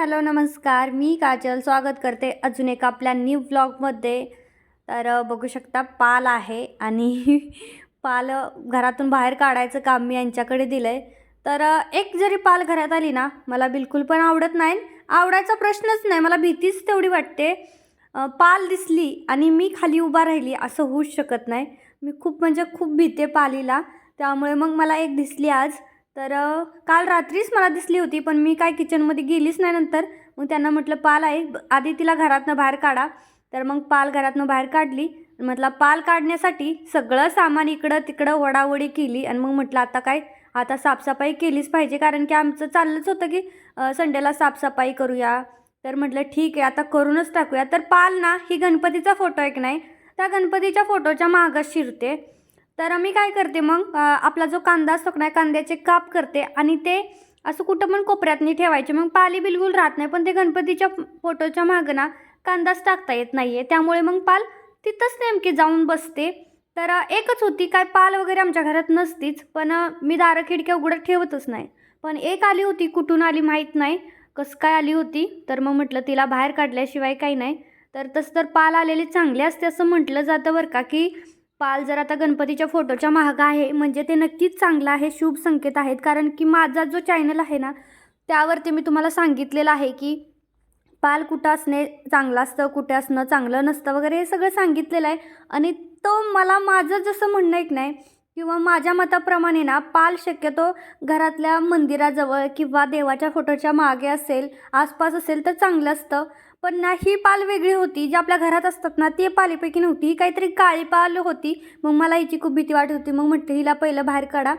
Hello नमस्कार. मी काजल. स्वागत करते अजून एका आपल्या न्यू ब्लॉगमध्ये तर बघू शकता पाल आहे आणि पाल घरातून बाहेर काढायचं काम मी यांच्याकडे दिलं आहे तर एक जरी पाल घरात आली ना मला बिलकुल पण आवडत नाही. आवडायचा प्रश्नच नाही. मला भीतीच तेवढी वाटते. पाल दिसली आणि मी खाली उभा राहिली असं होऊच शकत नाही. मी खूप म्हणजे खूप भीते पालीला. त्यामुळे मग मला एक दिसली आज. तर काल रात्रीच मला दिसली होती पण मी काय किचनमध्ये गेलीच नाही नंतर. मग त्यांना म्हटलं पाल आहे आधी तिला घरातनं बाहेर काढा. तर मग पाल घरातनं बाहेर काढली. म्हटलं पाल काढण्यासाठी सगळं सामान इकडं तिकडं वडावडी केली. आणि मग म्हटलं आता काय? आता साफसफाई केलीच पाहिजे कारण की आमचं चाललंच होतं की संडेला साफसफाई करूया. तर म्हटलं ठीक आहे आता करूनच टाकूया. तर पाल ना ही गणपतीचा फोटो आहे की नाही? त्या गणपतीच्या फोटोच्या मागं शिरते. तर मी काय करते मग आपला जो कांदा असतो ना कांद्याचे काप करते आणि ते असं कुठं पण कोपऱ्यातनी ठेवायचे. मग पाली बिलकुल राहत नाही पण ते गणपतीच्या फोटोच्या मागं ना कांदाच टाकता येत नाही आहे त्यामुळे मग पाल तिथंच नेमकी जाऊन बसते. तर एकच होती काय पाल वगैरे आमच्या घरात नसतीच पण मी दारं खिडक्या उघडत ठेवतच नाही. पण एक आली होती कुठून आली माहीत नाही कसं काय आली होती तर मग म्हटलं तिला बाहेर काढल्याशिवाय काही नाही. तर तसं तर पाल आलेले चांगले असते असं म्हटलं जातं बरं का की पाल जर आता गणपतीच्या फोटोच्या मागं आहे म्हणजे ते नक्कीच चांगलं आहे शुभ संकेत आहेत. कारण की माझा जो चॅनल आहे ना त्यावरती मी तुम्हाला सांगितलेलं आहे की पाल कुठं असणे चांगलं असतं कुठे असणं चांगलं नसतं वगैरे हे सगळं सांगितलेलं आहे. आणि तो मला माझं जसं म्हणणं एक नाही किंवा माझ्या मताप्रमाणे ना पाल शक्यतो घरातल्या मंदिराजवळ किंवा देवाच्या फोटोच्या मागे असेल आसपास असेल तर चांगलं असतं. पण ना ही पाल वेगळी होती. जी आपल्या घरात असतात ना ती पालीपैकी नव्हती. ही काहीतरी काळी पाल होती. मग मला हिची खूप भीती वाटत होती. मग म्हटलं हिला पहिलं बाहेर काढा.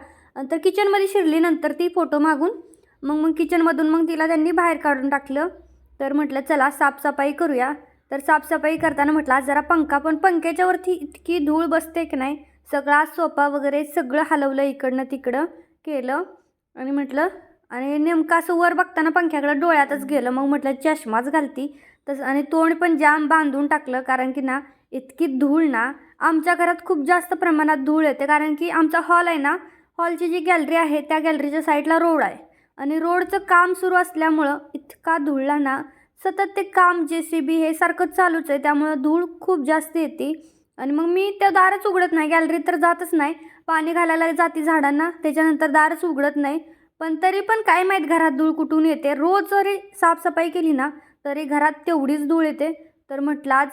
तर किचनमध्ये शिरली. नंतर ती फोटो मागून मग मग किचनमधून मग तिला त्यांनी बाहेर काढून टाकलं. तर म्हटलं चला साफसफाई करूया. तर साफसफाई करताना म्हटलं आज जरा पंखा पण पंख्याच्या वरती इतकी धूळ बसते की नाही? सगळा सोपा वगैरे सगळं हलवलं इकडनं तिकडं केलं. आणि म्हटलं आणि नेमकं असं वर बघताना पंख्याकडं डोळ्यातच गेलं. मग म्हटलं चष्माच घालती. तसं आणि तोंड पण जाम बांधून टाकलं कारण की ना इतकी धूळ ना आमच्या घरात खूप जास्त प्रमाणात धूळ येते कारण की आमचा हॉल आहे ना हॉलची जी गॅलरी आहे त्या गॅलरीच्या साईडला रोड आहे. आणि रोडचं काम सुरू असल्यामुळं इतका धुळला ना सतत ते काम जे सी बी हे सारखं चालूच आहे त्यामुळं धूळ खूप जास्त येते. आणि मग मी त्या दारच उघडत नाही गॅलरीत तर जातच नाही. पाणी घालायला जाते झाडांना त्याच्यानंतर दारच उघडत नाही. पण तरी पण काय माहीत घरात धूळ कुठून येते. रोज जरी साफसफाई केली ना तरी घरात तेवढीच धूळ येते. तर म्हटलं आज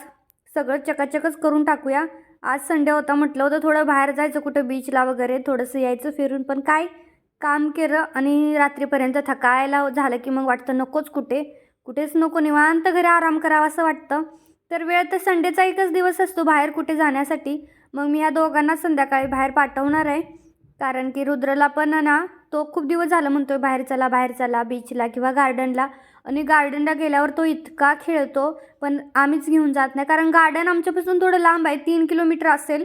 सगळं चकाचकच करून टाकूया. आज संडे होता म्हटलं होतं थोडं बाहेर जायचं कुठं बीचला वगैरे थोडंसं यायचं फिरून. पण काय काम केलं आणि रात्रीपर्यंत थकायला झालं की मग वाटतं नकोच कुठे. कुठेच नको निवांत घरी आराम करावा असं वाटतं. तर वेळ तर संडेचा एकच दिवस असतो बाहेर कुठे जाण्यासाठी. मग मी या दोघांना संध्याकाळी बाहेर पाठवणार आहे. कारण की रुद्रला पण ना तो खूप दिवस झालं आहे बाहेर चला बाहेर चला बीचला किंवा गार्डनला आणि गार्डनला गेल्यावर तो इतका खेळतो पण आम्हीच घेऊन जात नाही. कारण गार्डन आमच्यापासून थोडं लांब आहे तीन किलोमीटर असेल.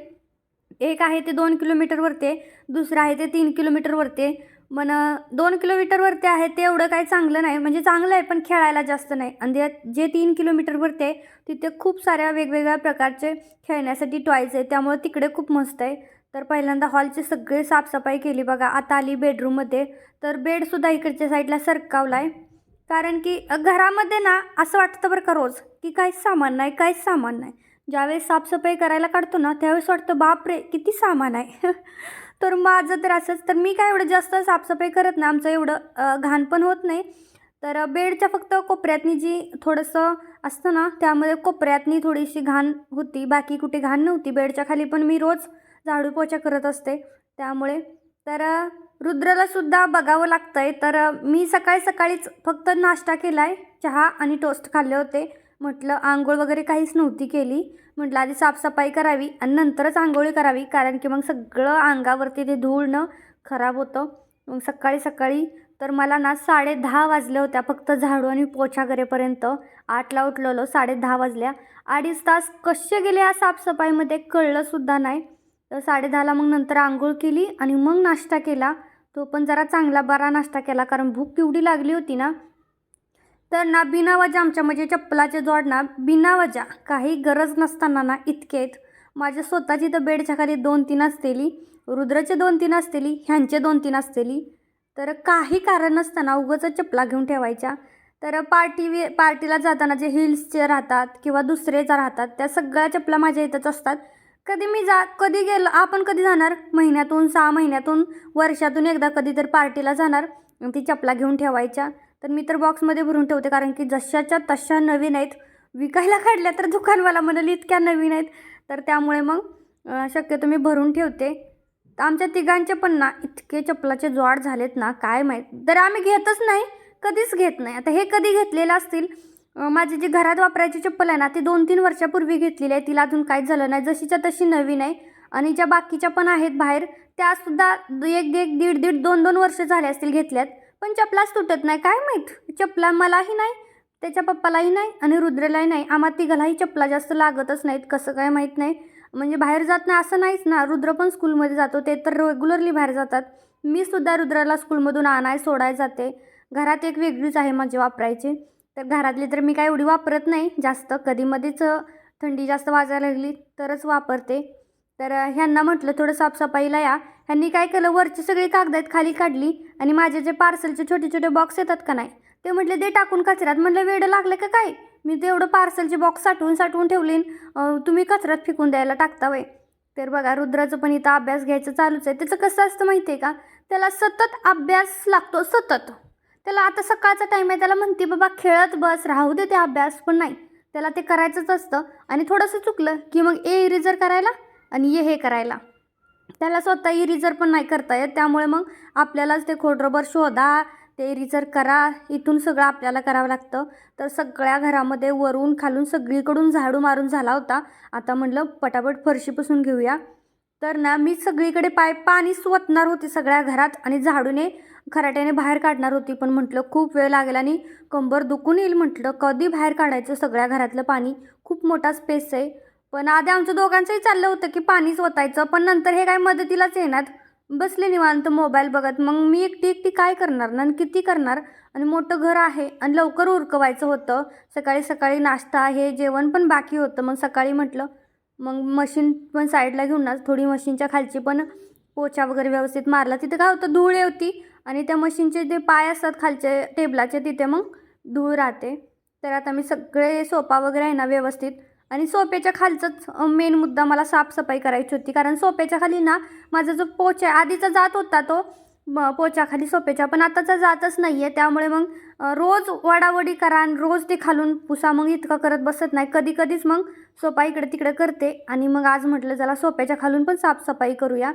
एक आहे ते दोन किलोमीटरवरती दुसरं आहे ते तीन किलोमीटरवरती मन दोन किलोमीटरवरती आहे ते एवढं काही चांगलं नाही. म्हणजे चांगलं आहे पण खेळायला जास्त नाही. आणि जे- तीन किलोमीटरवरती आहे तिथे खूप साऱ्या वेगवेगळ्या प्रकारचे खेळण्यासाठी टॉयज आहे त्यामुळे तिकडे खूप मस्त आहे. तर पहिल्यांदा हॉलचे सगळे साफसफाई केली बघा. आता आली बेडरूममध्ये तर बेडसुद्धा इकडच्या साईडला सरकावला आहे कारण की घरामध्ये ना असं वाटतं बरं का रोज की काहीच सामान नाही काहीच सामान नाही. ज्यावेळेस साफसफाई करायला काढतो ना त्यावेळेस वाटतं बापरे किती सामान आहे. तर माझं तर असंच तर मी काय एवढं जास्त साफसफाई करत ना आमचं एवढं घाण पण होत नाही. तर बेडच्या फक्त कोपऱ्यातनी जी थोडंसं असतं ना त्यामध्ये कोपऱ्यातनी थोडीशी घाण होती बाकी कुठे घाण नव्हती. बेडच्या खाली पण मी रोज झाडू पोछा करत असते त्यामुळे. तर रुद्रला सुद्धा बघावं लागतं आहे तर मी सकाळी सकाळीच फक्त नाश्ता केला आहे चहा आणि टोस्ट खाल्ले होते. म्हटलं आंघोळ वगैरे काहीच नव्हती केली. म्हटलं आधी साफसफाई करावी आणि नंतरच आंघोळी करावी कारण की मग सगळं अंगावरती ते धूळनं खराब होतं. मग सकाळी सकाळी तर मला ना साडे दहा वाजल्या होत्या फक्त झाडू आणि पोछा करेपर्यंत. आठला उठलेलो साडे दहा वाजल्या. अडीच तास कसे गेले या साफसफाईमध्ये कळलंसुद्धा नाही. तर साडे दहाला मग नंतर आंघोळ केली आणि मग नाश्ता केला. तो पण जरा चांगला बरा नाश्ता केला कारण भूक केवढी लागली होती ना. तर ना बिनावजा आमच्या म्हणजे चप्पलाचे जोड ना बिनावजा काही गरज नसताना ना इतके आहेत माझ्या स्वतःची तर बेडच्या खाली दोन तीन असतेली रुद्रचे दोन तीन असतेली ह्यांचे दोन तीन असतेली. तर काही कारण नसताना उगाच चपला घेऊन ठेवायच्या. तर पार्टी वे पार्टीला जाताना जे हिल्सचे राहतात किंवा दुसरे राहतात त्या सगळ्या चपला माझ्या इथंच असतात. कधी मी जा कधी गेलो आपण कधी जाणार? महिन्यातून सहा महिन्यातून वर्षातून एकदा कधी तर पार्टीला जाणार ती चपला घेऊन ठेवायच्या. तर मी तर बॉक्समध्ये भरून ठेवते कारण की जशाच्या तशा नवीन आहेत. विकायला काढल्या तर दुकानवाला म्हणाल इतक्या नवीन आहेत. तर त्यामुळे मग शक्यतो मी भरून ठेवते. तर आमच्या तिघांचे पण ना इतके चपलाचे जोड झालेत ना काय माहीत? तर आम्ही घेतच नाही कधीच घेत नाही. आता हे कधी घेतलेलं असतील? माझी जी घरात वापरायची चप्पल आहे ना ती दोन तीन वर्षापूर्वी घेतलेली आहे. तिला अजून काहीच झालं नाही. जशीच्या तशी नवीन आहे. आणि ज्या बाकीच्या पण आहेत बाहेर त्यासुद्धा एक एक दीड दीड दोन दोन वर्ष झाले असतील घेतल्यात. पण चपलाच तुटत नाही. काय माहीत? चपला मलाही नाही त्याच्या पप्पालाही नाही आणि रुद्रेलाही नाही. आम्हा तिघालाही चपला जास्त लागतच नाहीत. कसं काय माहीत नाही. म्हणजे बाहेर जात नाही असं नाहीच ना. रुद्र पण स्कूलमध्ये जातो. ते तर रेग्युलरली बाहेर जातात. मी सुद्धा रुद्राला स्कूलमधून आणाय सोडाय जाते. घरात एक वेगळीच आहे माझी वापरायची. तर घरातली तर मी काय एवढी वापरत नाही. जास्त कधीमध्येच थंडी जास्त वाजायला लागली तरच वापरते. तर ह्यांना म्हटलं थोडं साफसफाईला या. ह्यांनी काय केलं वरची सगळी कागद आहेत खाली काढली आणि माझे जे पार्सलचे छोटे छोटे बॉक्स येतात का नाही ते म्हटले दे टाकून कचऱ्यात. म्हटलं वेडं लागलं का काय? मी तेवढं पार्सलचे बॉक्स साठवून साठवून ठेवलीन तुम्ही कचऱ्यात फेकून द्यायला टाकता वय. तर बघा रुद्राचं पण इथं अभ्यास घ्यायचं चालूच आहे. त्याचं कसं असतं माहिती आहे का? त्याला सतत अभ्यास लागतो सतत. त्याला आता सकाळचा टाईम आहे त्याला म्हणते बाबा खेळत बस राहू दे ते अभ्यास पण नाही. त्याला ते करायचंच असतं आणि थोडंसं चुकलं की मग ए इरेजर करायला आणि ये हे करायला. त्याला स्वतः इरिजर पण नाही करता येत त्यामुळे मग आपल्यालाच ते खोडरबर शोधा ते इरिजर करा इथून सगळं आपल्याला करावं लागतं. तर सगळ्या घरामध्ये वरून खालून सगळीकडून झाडू मारून झाला होता. आता म्हटलं पटापट फरशी पुसून घेऊया. तर ना मी सगळीकडे पाय पाणी स्वतणार होती सगळ्या घरात आणि झाडूने खराट्याने बाहेर काढणार होती. पण म्हटलं खूप वेळ लागेल आणि कंबर दुखून येईल म्हटलं. कधी बाहेर काढायचं? सगळ्या घरातलं पाणी खूप मोठा स्पेस आहे. पण आधी आमचं दोघांचंही चाललं होतं की पाणीच ओतायचं पण नंतर हे काय मदतीलाच येणार. बसले निवांत मोबाईल बघत. मग मी एकटी एकटी काय करणार ना आणि किती करणार? आणि मोठं घर आहे आणि लवकर उरकवायचं होतं. सकाळी सकाळी नाश्ता आहे जेवण पण बाकी होतं. मग सकाळी म्हटलं मग मशीन पण साईडला घेऊन ना थोडी मशीनच्या खालची पण पोछा वगैरे व्यवस्थित मारला. तिथे काय होतं धूळ होती आणि त्या मशीनचे जे पाय असतात खालचे टेबलाचे तिथे मग धूळ राहते. तर आता मी सगळे सोपा वगैरे आहे ना व्यवस्थित. आणि सोप्याच्या खालचाच मेन मुद्दा मला साफसफाई करायची होती. कारण सोप्याच्या खाली ना माझा जो पोचा आहे आधीचा जात होता तो पोचाखाली सोप्याच्या पण आताचा जातच नाही आहे त्यामुळे मग रोज वडावडी करा आणि रोज ते खालून पुसा. मग इतका करत बसत नाही. कधी कधीच मग सोपा इकडं तिकडं करते आणि मग आज म्हटलं जरा सोप्याच्या खालून पण साफसफाई करूया.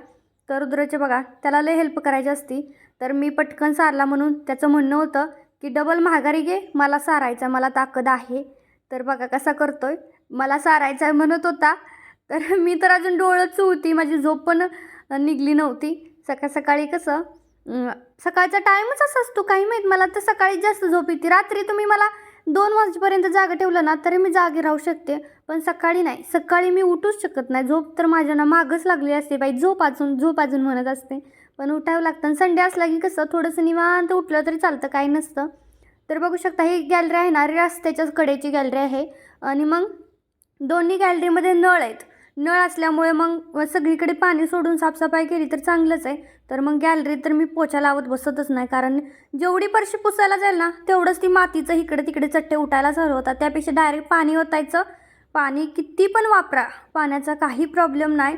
तर रुद्रचे बघा त्याला लय हेल्प करायची असती. तर मी पटकन सारला म्हणून त्याचं म्हणणं होतं की डबल महागारी घे मला सारायचा मला ताकद आहे. तर बघा कसा करतोय. मला सारायचा आहे म्हणत होता. तर मी तर अजून डोळंच होती माझी झोप पण निघली नव्हती. सकाळ सकाळी कसं सकाळचा टाईमच असा असतो काही माहीत. मला तर सकाळी जास्त झोप येते. रात्री तुम्ही मला दोन वाजेपर्यंत जागा ठेवलं ना तरी मी जागे राहू शकते. पण सकाळी नाही. सकाळी मी उठूच शकत नाही. झोप तर माझ्या ना मागच लागली असते बाई. झोप अजून झोप अजून म्हणत असते. पण उठावं लागतं. आणि संडे असला की कसं थोडंसं निवांत उठलं तरी चालतं काही नसतं. तर बघू शकता ही गॅलरी आहे ना रस्त्याच्याच कडेची गॅलरी आहे. आणि मग दोन्ही गॅलरीमध्ये नळ आहेत. नळ असल्यामुळे मग सगळीकडे पाणी सोडून साफसफाई केली तर चांगलंच आहे. तर मग गॅलरीत तर मी पोछा लावत बसतच नाही. कारण जेवढी परशी पुसायला जाईल ना तेवढंच ती मातीचं इकडे तिकडे चट्टे उठायला चालू होतात. त्यापेक्षा डायरेक्ट पाणी ओतायचं. पाणी किती पण वापरा. पाण्याचा काही प्रॉब्लेम नाही.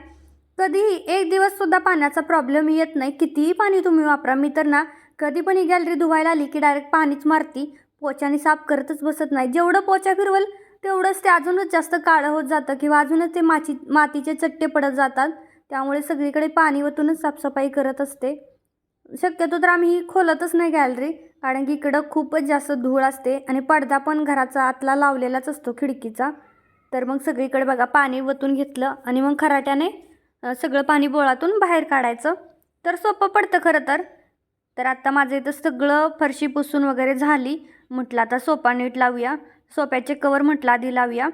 कधीही एक दिवससुद्धा पाण्याचा प्रॉब्लेम येत नाही. कितीही पाणी तुम्ही वापरा. मी तर ना कधी पण ही गॅलरी धुवायला आली की डायरेक्ट पाणीच मारती. पोचाने साफ करतच बसत नाही. जेवढं पोचा फिरवल तेवढंच ते अजूनच जास्त काळं होत जातं किंवा अजूनच ते माची मातीचे चट्टे पडत जातात. त्यामुळे सगळीकडे पाणी वतूनच साफसफाई करत असते. शक्यतो तर आम्ही ही खोलतच नाही गॅलरी कारण की इकडं खूपच जास्त धूळ असते आणि पडदा पण घराचा आतला लावलेलाच असतो खिडकीचा. तर मग सगळीकडे बघा पाणी वतून घेतलं आणि मग खराट्याने सगळं पाणी बोळातून बाहेर काढायचं. तर सोपं पडतं खरं तर. तर आत्ता माझं इथं सगळं फरशी पुसून वगैरे झाली. म्हटलं आता सोपा नीट लावूया. सोप्याचे कवर म्हटलं आधी लावूया.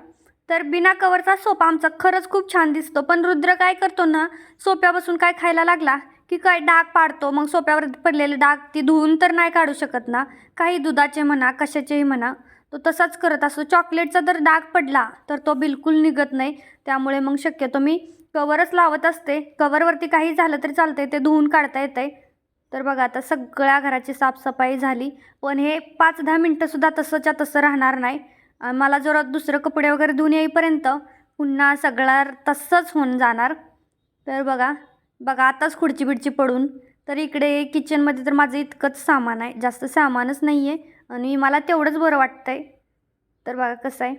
तर बिना कवरचा सोफा आमचा खरंच खूप छान दिसतो. पण रुद्र काय करतो ना सोप्यापासून काय खायला लागला की काय डाग पाडतो. मग सोप्यावर पडलेले डाग ती धुवून तर नाही काढू शकत ना. काही दुधाचे म्हणा कशाचेही म्हणा तो तसाच करत असतो. चॉकलेटचा जर डाग पडला तर तो बिलकुल निघत नाही. त्यामुळे मग शक्यतो मी कवरच लावत असते. कवरवरती काही झालं तरी चालतंय. ते धुवून काढता येतंय. तर बघा आता सगळ्या घराची साफसफाई झाली. पण हे पाच दहा मिनटंसुद्धा तसंच्या तसं राहणार नाही. मला जरा दुसरं कपडे वगैरे धुवून येईपर्यंत पुन्हा सगळा तसंच होऊन जाणार. तर बघा बघा आताच खुडची बिडची पडून. तर इकडे किचनमध्ये तर माझं इतकंच सामान आहे. जास्त सामानच नाही आहे आणि मला तेवढंच बरं वाटतं आहे तर बघा कसं आहे.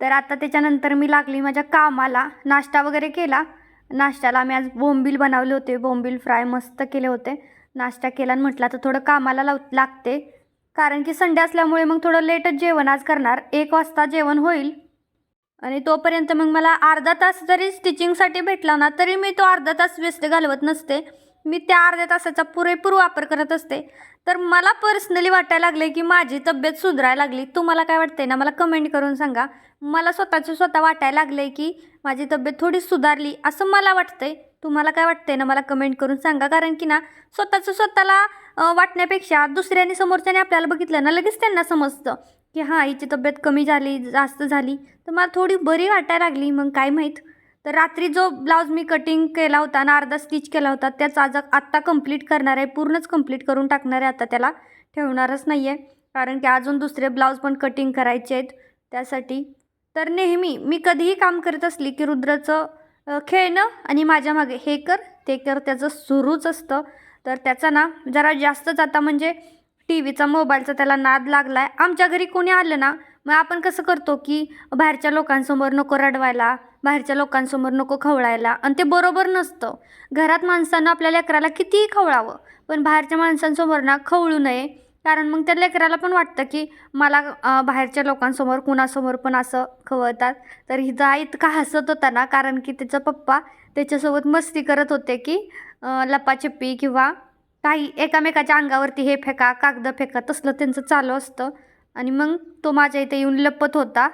तर आता त्याच्यानंतर मी लागली माझ्या कामाला. नाश्ता वगैरे केला. नाश्त्याला आम्ही आज बोंबील बनवले होते. बोंबील फ्राय मस्त केले होते. नाश्ता केला आणि म्हटलं तर थोडं कामाला लाव लागते. कारण की संडे असल्यामुळे मग थोडं लेटच जेवण आज करणार. एक वाजता जेवण होईल. आणि तोपर्यंत मग मला अर्धा तास जरी स्टिचिंगसाठी भेटला ना तरी मी तो अर्धा तास व्यस्त घालवत नसते. मी त्या अर्ध्या तासाचा पुरेपूर वापर करत असते. तर मला पर्सनली वाटायला लागले की माझी तब्येत सुधारायला लागली. तुम्हाला काय वाटतंय ना मला कमेंट करून सांगा. मला स्वतःचं स्वतः वाटायला लागले की माझी तब्येत थोडी सुधारली असं मला वाटतंय. तुम्हाला काय वाटतंय ना मला कमेंट करून सांगा. कारण की ना स्वतःचं स्वतःला वाटण्यापेक्षा दुसऱ्याने समोरच्याने आपल्याला बघितलं ना लगेच त्यांना समजतं की हां हिची तब्येत कमी झाली जास्त झाली. तर मला थोडी बरी वाटायला लागली. मग काय माहीत? तर रात्री जो ब्लाऊज मी कटिंग केला होता आणि अर्धा स्टिच केला होता त्याचा आज आत्ता कंप्लीट करणार आहे. पूर्णच कंप्लीट करून टाकणार आहे. आता त्याला ठेवणारच नाही आहे कारण की अजून दुसरे ब्लाऊज पण कटिंग करायचे आहेत त्यासाठी. तर नेहमी मी कधीही काम करत असली की रुद्राचं खेळणं आणि माझ्या मागे हे कर ते कर त्याचं सुरूच असतं. तर त्याचा ना जरा जास्तच आता म्हणजे टी व्हीचा मोबाईलचा त्याला नाद लागला आहे आमच्या घरी कोणी आलं ना मग आपण कसं करतो की बाहेरच्या लोकांसमोर नको रडवायला बाहेरच्या लोकांसमोर नको खवळायला आणि ते बरोबर नसतं. घरात माणसानं आपल्या लेकराला कितीही खवळावं पण बाहेरच्या माणसांसमोर ना खवळू नये. कारण मग त्या लेकराला पण वाटतं की मला बाहेरच्या लोकांसमोर कुणासमोर पण असं खवळतात. तर हिचा इतका हसत होता ना कारण की त्याचा पप्पा त्याच्यासोबत मस्ती करत होते की लपाछपी किंवा काही एकामेकाच्या अंगावरती हे फेका कागद फेका तसलं त्यांचं चालू असतं. आणि मग तो माझ्या इथे येऊन लपत होता.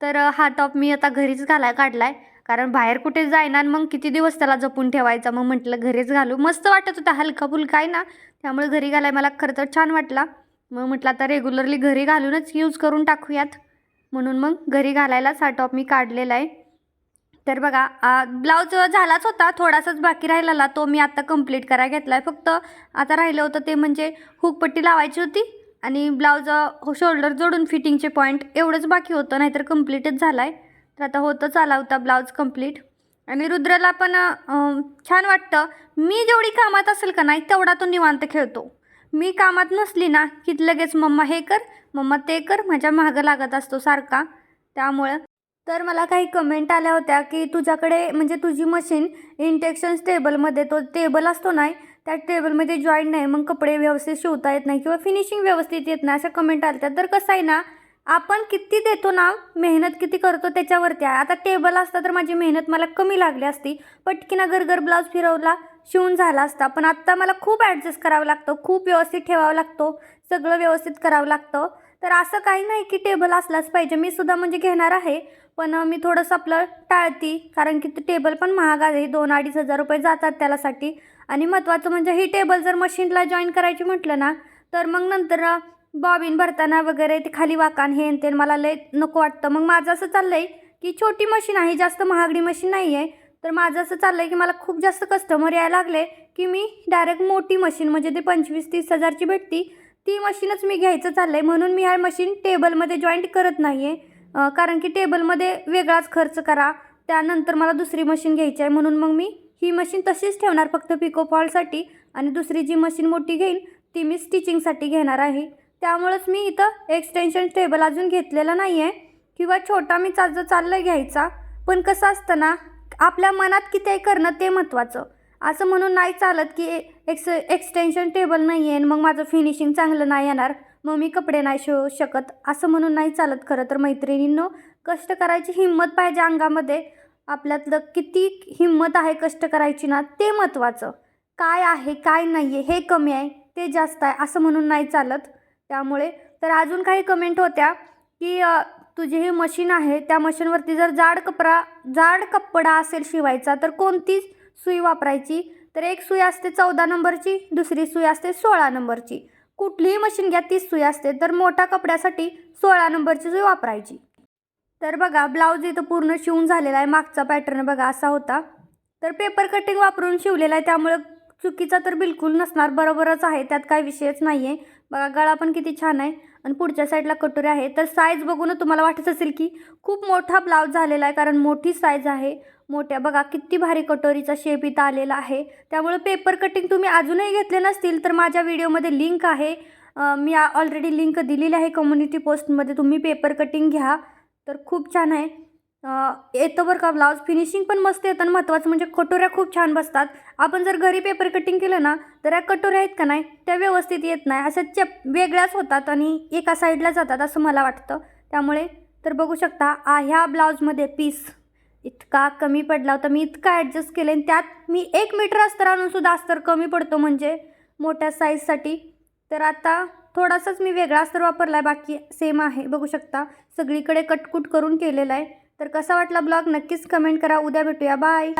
तर हा टॉप मी आता घरीच घालाय काढला आहे कारण बाहेर कुठे जायना आणि मग किती दिवस त्याला जपून ठेवायचा? मग म्हटलं घरीच घालू. मस्त वाटत होता हलका फुलका आहे ना. त्यामुळे घरी घालाय मला खरं तर छान वाटला. मग म्हटलं आता रेग्युलरली घरी घालूनच यूज करून टाकूयात. म्हणून मग घरी घालायलाच हा टॉप मी काढलेला आहे. तर बघा ब्लाऊज झालाच होता थोडासाच बाकी राहिलेला तो मी आता कंप्लीट करायला घेतला आहे फक्त आता राहिलं होतं ते म्हणजे हुकपट्टी लावायची होती आणि ब्लाऊज शोल्डर जोडून फिटिंगचे पॉईंट एवढंच बाकी होतं नाहीतर कम्प्लीटच झाला आहे तर आता होतच आला होता ब्लाऊज कंप्लीट आणि रुद्रला पण छान वाटतं. मी जेवढी कामात असेल का नाही तेवढा तो निवांत खेळतो. मी कामात नसली ना की लगेच मम्मा हे कर मम्मा ते कर माझ्या मागं लागत असतो सारखा. त्यामुळं तर मला काही कमेंट आल्या होत्या की तुझ्याकडे म्हणजे तुझी मशीन इंटेक्शन टेबलमध्ये तो टेबल असतो नाही त्या टेबलमध्ये जॉईंट नाही मग कपडे व्यवस्थित शिवता येत नाही किंवा फिनिशिंग व्यवस्थित येत नाही अशा कमेंट आल्या तर कसं आहे ना आपण किती देतो ना मेहनत किती करतो त्याच्यावरती आहे. आता टेबल असता तर माझी मेहनत मला कमी लागली असती. पटकीना गरगर ब्लाऊज फिरवला शिवून झाला असता. पण आत्ता मला खूप ॲडजस्ट करावं लागतं खूप व्यवस्थित ठेवावं लागतो सगळं व्यवस्थित करावं लागतं. तर असं काही नाही की टेबल असलाच पाहिजे. मी सुद्धा म्हणजे घेणार आहे. पण मी थोडंसं आपलं टाळती. कारण की ते टेबल पण महाग आहे. दोन अडीच हजार रुपये जातात त्यालासाठी. आणि महत्त्वाचं म्हणजे ही टेबल जर मशीनला जॉईन करायची म्हटलं ना तर मग नंतर बॉबिन भरताना वगैरे ते खाली वाकान हे ते मला लय नको वाटतं. मग माझं असं चाललं आहे की छोटी मशीन आहे जास्त महागडी मशीन नाही आहे तर माझं असं चाललं आहे की मला खूप जास्त कस्टमर यायला लागले की मी डायरेक्ट मोठी मशीन म्हणजे ते पंचवीस तीस हजारची भेटती. ती मशीनच मी घ्यायचं चाललं आहे म्हणून मी ह्या मशीन टेबलमध्ये जॉईंट करत नाही आहे कारण की टेबलमध्ये वेगळाच खर्च करा. त्यानंतर मला दुसरी मशीन घ्यायची आहे. म्हणून मग मी ही मशीन तशीच ठेवणार फक्त पिको फॉलसाठी आणि दुसरी जी मशीन मोठी घेईल ती मी स्टिचिंगसाठी घेणार आहे. त्यामुळंच मी इथं एक्सटेन्शन टेबल अजून घेतलेला नाही आहे किंवा छोटा मी चाललं चाललं घ्यायचा. पण कसं असतं ना आपल्या मनात किती आहे करणं ते महत्त्वाचं असं म्हणून नाही चालत की एक्स एक्सटेन्शन टेबल नाही आहे मग माझं फिनिशिंग चांगलं नाही येणार. मग मी कपडे नाही शिवू शकत. असं म्हणून नाही चालत खरं तर मैत्रिणींनो. कष्ट करायची हिंमत पाहिजे अंगामध्ये. आपल्यातलं किती हिंमत आहे कष्ट करायची ना ते महत्त्वाचं काय आहे काय नाही आहे हे कमी आहे ते जास्त आहे असं म्हणून नाही चालत. त्यामुळे तर अजून काही कमेंट होत्या की तुझी ही मशीन आहे त्या मशीनवरती जर जाड कपडा जाड कपडा असेल शिवायचा तर कोणती सुई वापरायची? तर एक सुई असते चौदा नंबरची दुसरी सुई असते सोळा नंबरची. कुठलीही मशीन घ्या तीच सुई असते तर मोठ्या कपड्यासाठी सोळा नंबरची सुई वापरायची. तर बघा ब्लाऊज इथं पूर्ण शिवून झालेला आहे मागचा पॅटर्न बघा असा होता. तर पेपर कटिंग वापरून शिवलेला आहे त्यामुळं चुकीचा तर बिलकुल नसणार बरोबरच आहे त्यात काही विषयच नाही आहे बघा गळा पण किती छान आहे आणि पुढच्या साईडला कटोरी आहे. तर साईज बघून तुम्हाला वाटत असेल की खूप मोठा ब्लाऊज झालेला आहे कारण मोठी साईज आहे. मोठ्या बघा किती भारी कटोरीचा शेप इथं आलेला आहे. त्यामुळे पेपर कटिंग तुम्ही अजूनही घेतले नसतील तर माझ्या व्हिडिओमध्ये लिंक आहे. मी ऑलरेडी लिंक दिलेली आहे कम्युनिटी पोस्टमध्ये तुम्ही पेपर कटिंग घ्या. तर खूप छान आहे. येतं बरं का ब्लाऊज फिनिशिंग पण मस्त येतं आणि महत्त्वाचं म्हणजे कटोऱ्या खूप छान बसतात. आपण जर घरी पेपर कटिंग केलं ना तर या कटोऱ्या आहेत का नाही त्या व्यवस्थित येत नाही. अशा चप वेगळ्याच होतात आणि एका साईडला जातात असं मला वाटतं. त्यामुळे तर बघू शकता आ ह्या ब्लाऊजमध्ये पीस इतका कमी पडला होता. मी इतका ॲडजस्ट केलं आणि त्यात मी एक मीटर अस्तर आणून सुद्धा अस्तर कमी पडतो म्हणजे मोठ्या साईजसाठी तर आता थोडासाच मी वेगळा अस्तर वापरला आहे बाकी सेम आहे. बघू शकता सगळीकडे कटकुट करून केलेला आहे. तर कसा वाटला ब्लॉग? नक्कीच कमेंट करा. उद्या भेटूया. बाय.